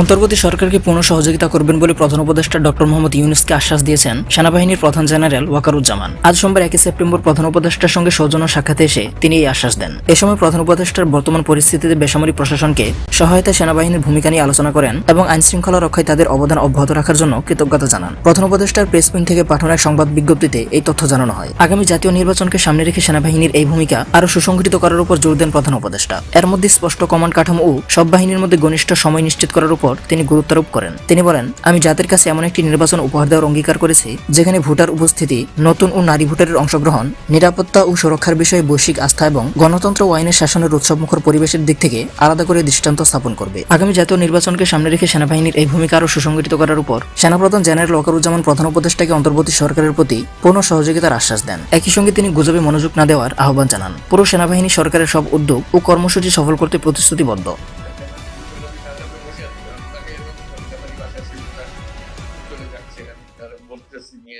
অন্তর্বর্তী সরকারকে পূর্ণ সহযোগিতা করবেন বলে প্রধান উপদেষ্টা ডক্টর মোহাম্মদ ইউনুসকে আশ্বাস দিয়েছেন সেনাবাহিনীর প্রধান জেনারেল ওয়াকারুজ্জামান। আজ সোমবার একই সেপ্টেম্বর প্রধান উপদেষ্টার সঙ্গে সৌজন্য সাক্ষাতে এসে তিনি এই আশ্বাস দেন। এ সময় প্রধান উপদেষ্টার বর্তমান পরিস্থিতিতে বেসামরিক প্রশাসনকে সহায়তায় সেনাবাহিনীর ভূমিকা নিয়ে আলোচনা করেন এবং আইন শৃঙ্খলা রক্ষায় তাদের অবদান অব্যাহত রাখার জন্য কৃতজ্ঞতা জানান। প্রধান উপদেষ্টার প্রেস উইং থেকে পাঠানো এক সংবাদ বিজ্ঞপ্তিতে এই তথ্য জানানো হয়। আগামী জাতীয় নির্বাচনকে সামনে রেখে সেনাবাহিনীর এই ভূমিকা আরও সুসংগঠিত করার উপর জোর দেন প্রধান উপদেষ্টা। এর মধ্যে স্পষ্ট কমান্ড কাঠামো ও সব বাহিনীর মধ্যে ঘনিষ্ঠ সময় নিশ্চিত করার উপর তিনি গুরুত্বারোপ করেন। তিনি বলেন, আমি জাতির কাছে এমন একটি নির্বাচন উপহার দেওয়ার অঙ্গীকার করেছি, যেখানে ভোটার উপস্থিতি, নতুন ও নারী ভোটারের অংশগ্রহণ, নিরাপত্তা ও সুরক্ষার বিষয়ে বৈশ্বিক আস্থা এবং গণতন্ত্র ও আইনের শাসনের উৎসবমুখর পরিবেশের দিক থেকে আলাদা করে দৃষ্টান্ত স্থাপন করবে। আগামী জাতীয় নির্বাচনকে সামনে রেখে সেনাবাহিনীর এই ভূমিকা আরও সুসংগঠিত করার উপর সেনাপ্রধান জেনারেল ওয়াকারুজ্জামান প্রধান উপদেষ্টাকে অন্তর্বর্তী সরকারের প্রতি পূর্ণ সহযোগিতার আশ্বাস দেন। একই সঙ্গে তিনি গুজবে মনোযোগ না দেওয়ার আহ্বান জানান। পুরো সেনাবাহিনী সরকারের সব উদ্যোগ ও কর্মসূচি সফল করতে প্রতিশ্রুতিবদ্ধ। চলে যাচ্ছে। বলতেছি নিয়ে